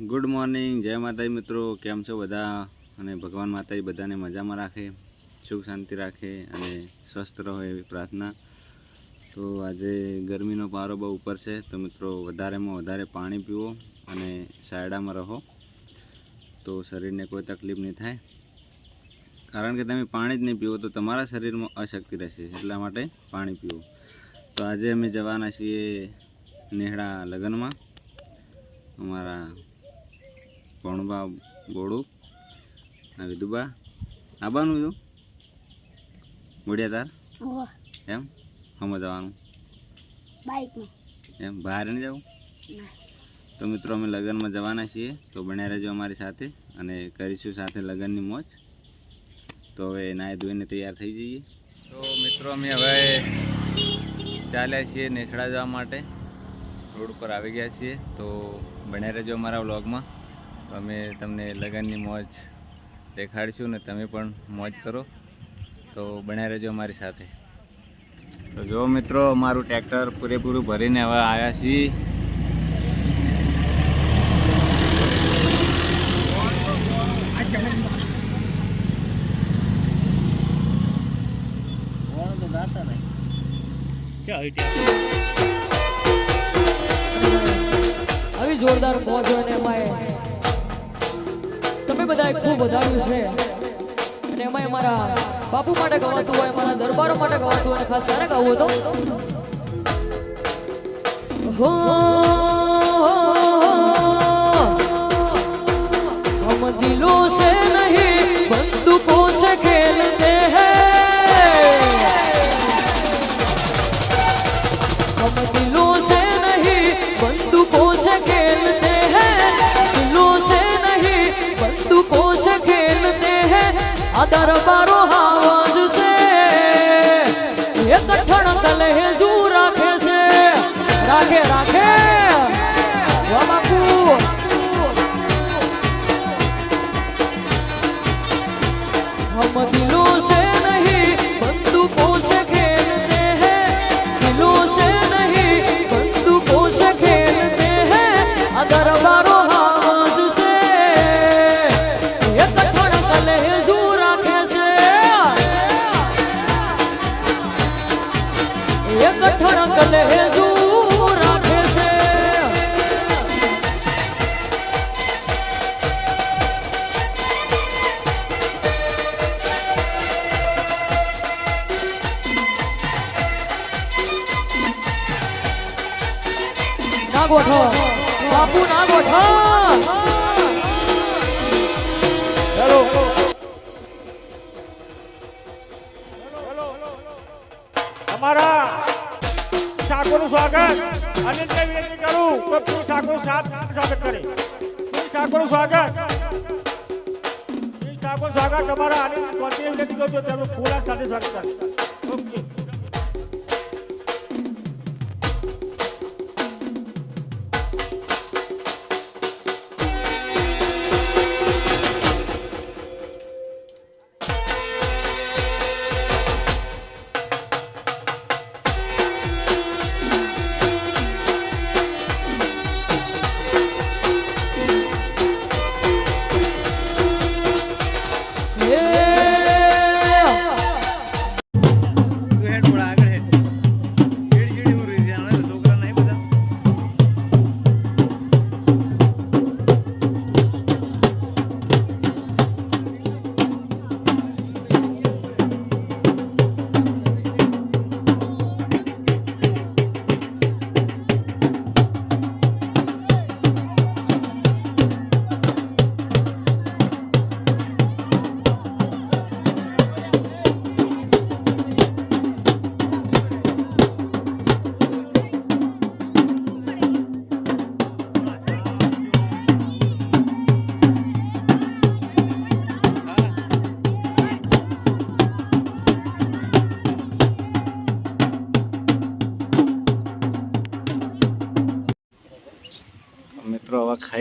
Good morning, જય માતાજી મિત્રો. કેમ છો બધા? અને ભગવાન માતાજી બધાને મજામાં રાખે, સુખ શાંતિ રાખે અને સ્વસ્થ રહો એવી પ્રાર્થના. તો આજે ગરમીનો પારો બહુ ઉપર છે, તો મિત્રો વધારેમાં વધારે પાણી પીવો અને સાયડામાં રહો. તો શરીરને કોઈ તકલીફ નહીં થાય. કારણ કે તમે પાણી જ નહીં પીવો, તો તમારા શરીરમાં અશક્તિ રહેશે, એટલા માટે પાણી પીવો. તો આજે અમે જવાના છીએ નેહડા લગ્નમાં. અમારા ભણબા બોડું આ વિધુબા આવવાનું વિધુ બોડિયા તાર? એમ? હમ જવાનું? એમ? બહાર નહીં જવું? તો મિત્રો અમે લગ્નમાં જવાના છીએ. તો બન્યા રહેજો અમારી સાથે અને કરીશું સાથે લગ્નની મોજ. તો હવે નાય ધોઈને તૈયાર થઈ જઈએ. તો મિત્રો અમે હવે ચાલ્યા છીએ નેસડા જવા માટે. રોડ પર આવી ગયા છીએ. તો બન્યા રહેજો અમારા વ્લોગમાં. તો અમે તમને લગ્નની મોજ દેખાડીશું ને તમે પણ મોજ કરો. તો બન્યા રહેજો અમારી સાથે. તો જો મિત્રો, અમારું ટ્રેક્ટર પૂરેપૂરું ભરીને હવે આવ્યા છીએ. આવી વધાર્યું છે. અને એમાં મારા બાપુ માટે ગવાતું હોય મારા દરબારો માટે ગવાતું હોય ખાસ સારા ગાવું હતું હો હમ દિલો સે નહીં, બંદૂકો હમ દિલો দরবার ગોઠો. બાપુ ના ગોઠો. હેલો. અમારા ઠાકોરનું સ્વાગત. અને તે વિનંતી કરું. કે પૂર ઠાકોર સાથ સ્વાગત કરે. પૂર ઠાકોરનું સ્વાગત. ઠાકોર સ્વાગત. તમારા અને વિનંતી કરું તો તેમનું ફૂલ સાથે સ્વાગત કરે. ઓકે. તું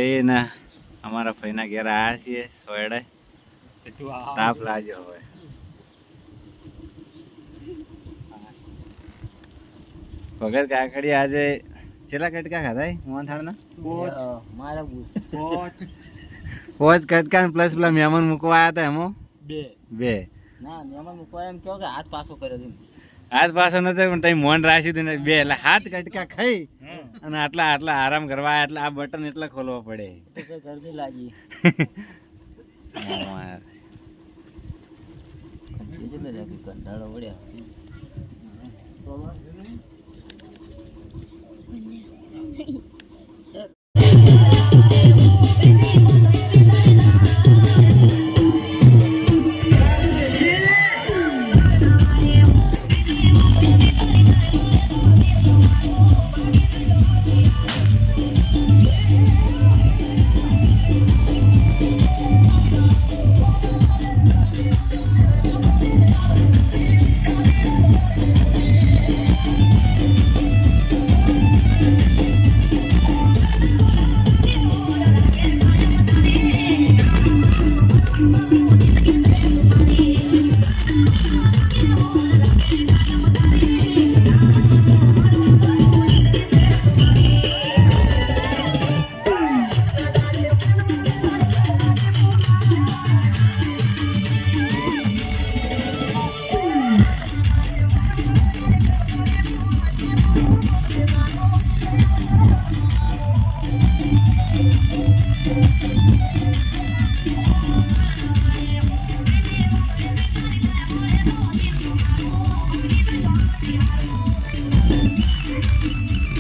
ભાઈના અમારા ભાઈના ઘેર આવ્યા છીએ સોયડે. તાપ લાગ્યો હવે. ભગત કાકડી આજે છેલ્લા કટકા ખાધા મોહનથાળના? મારા પોચ. કટકા પ્લસ પેલા મહેમાન મૂકવા આવ્યા હતા એમાં? બે. બે. ના મહેમાન મૂકવા એમ કે હાથ પાછો કર્યો હાથ પાછો નતો પણ તમે મોહન રાખ્યું હતું બે. એટલે હાથ કટકા ખાઈ. અને આટલા આટલા આરામ કરવા એટલે આ બટન એટલે ખોલવો પડે. ગરમી લાગી. કંટાળો પડ્યો.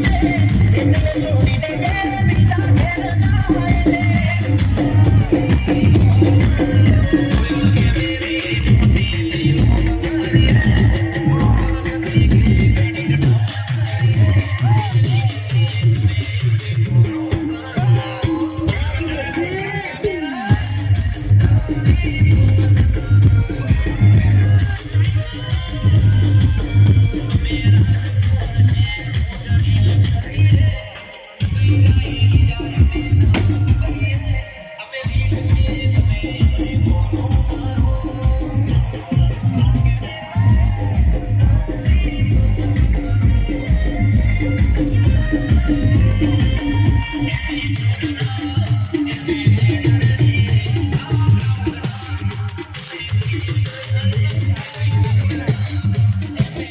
Yeah.